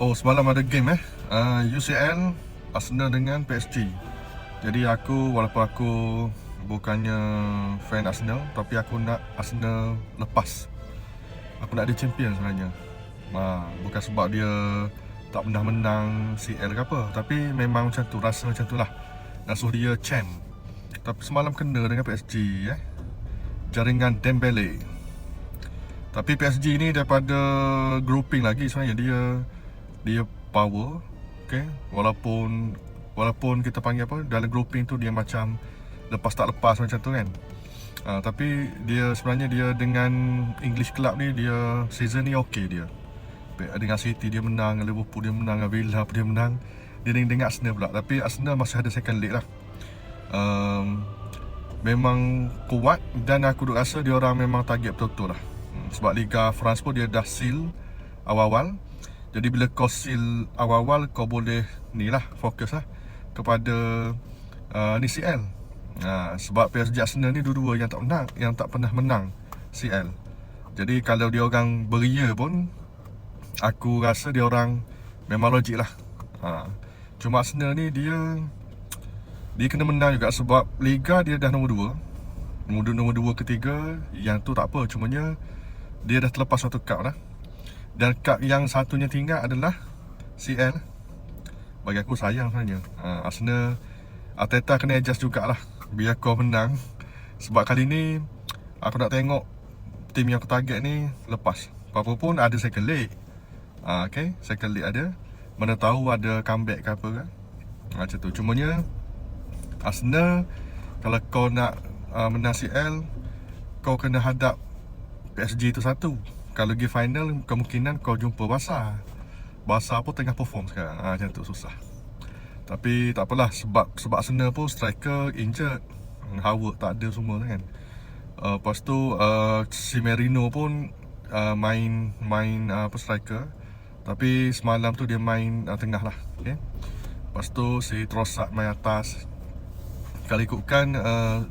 Oh semalam ada game eh? Uh, UCL Arsenal dengan PSG Jadi aku walaupun aku bukannya fan Arsenal Tapi aku nak Arsenal lepas. Aku nak dia champion sebenarnya. Uh, Bukan sebab dia tak pernah menang CL ke apa Tapi memang macam tu, rasa macam tu lah. Nak suruh dia champ. Tapi semalam kena dengan PSG eh? Jaringan Dembele. Tapi PSG ni daripada grouping lagi sebenarnya. Dia dia power okay? walaupun walaupun kita panggil apa dalam grouping tu dia macam lepas tak lepas macam tu kan? Uh, tapi dia sebenarnya dia dengan English club ni dia season ni okey dia. Dengan City dia menang Liverpool dia menang Villa dia menang. Dia dengan Arsenal pula tapi Arsenal masih ada second league lah. Um, memang kuat dan aku duk rasa dia orang memang target betul-betul lah. Hmm, sebab Liga France pun dia dah seal awal-awal jadi bila kau seal awal-awal kau boleh ni lah fokus lah kepada uh, ni CL. Uh, sebab PSG Arsenal ni dua-dua yang tak menang, yang tak pernah menang CL. Jadi kalau dia orang beria pun aku rasa dia orang memang logik lah. Uh, cuma Arsenal ni dia dia kena menang juga sebab Liga dia dah nombor dua Nombor, nombor dua ketiga Yang tu tak apa Cumanya Dia dah terlepas satu cup lah dan kad yang satunya tinggal adalah CL Bagi aku sayang sebenarnya. Ha, Arsenal Arteta kena adjust jugalah Biar kau menang. Sebab kali ni Aku nak tengok Tim yang aku target ni Lepas. Apa pun ada second leg. Ha, Okay Second leg ada. Mana tahu ada comeback ke apa kan. Ha, Macam tu. Cumanya Arsenal Kalau kau nak uh, menang CL Kau kena hadap PSG tu satu kalau pergi final kemungkinan kau jumpa Barca. Barca pun tengah perform sekarang. Ha, macam tu susah. Tapi tak apalah sebab sebab Arsenal pun striker injured. Howard tak ada semua kan. Uh, lepas tu uh, si Merino pun uh, main main uh, apa striker. Tapi semalam tu dia main uh, tengah lah. Okay. Lepas tu si Trossard main atas. Kalau ikutkan uh,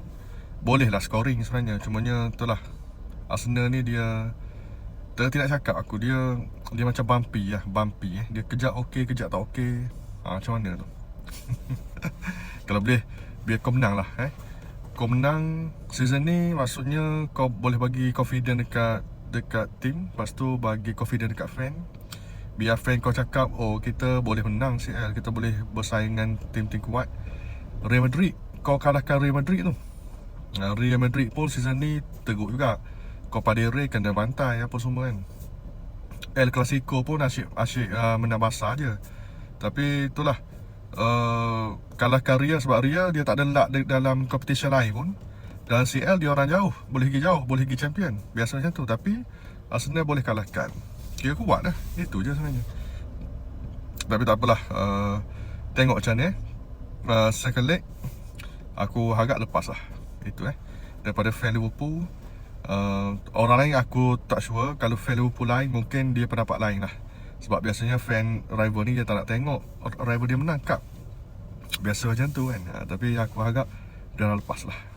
boleh lah scoring sebenarnya. Cumanya itulah Arsenal ni dia dia tidak cakap aku dia dia macam bumpy lah bumpy eh. Dia kejap okey kejap tak okey. Ha, macam mana tu? Kalau boleh biar kau menang lah eh. Kau menang season ni maksudnya kau boleh bagi confident dekat dekat team. Lepas tu bagi confident dekat fan. Biar fan kau cakap oh kita boleh menang CL kita boleh bersaing dengan tim-tim kuat. Real Madrid kau kalahkan Real Madrid tu. Real Madrid pun season ni teruk juga Copa del Rey kena bantai apa semua kan. El Clasico pun asyik, asyik uh, menang basah je. Tapi itulah uh, Kalahkan Ria sebab Ria dia tak ada luck dalam competition lain pun. Dalam CL dia orang jauh Boleh pergi jauh, boleh pergi champion. Biasa macam tu Tapi Arsenal boleh kalahkan. Kira kuat dah Itu je sebenarnya. Tapi tak apalah uh, Tengok macam ni eh uh, Second leg Aku harap lepas lah. Itu eh. Daripada fan Liverpool uh, orang lain aku tak sure. Kalau fan Liverpool lain mungkin dia pendapat lain lah. Sebab biasanya fan rival ni dia tak nak tengok rival dia menang cup biasa macam tu kan. Uh, tapi aku harap dia lepas lah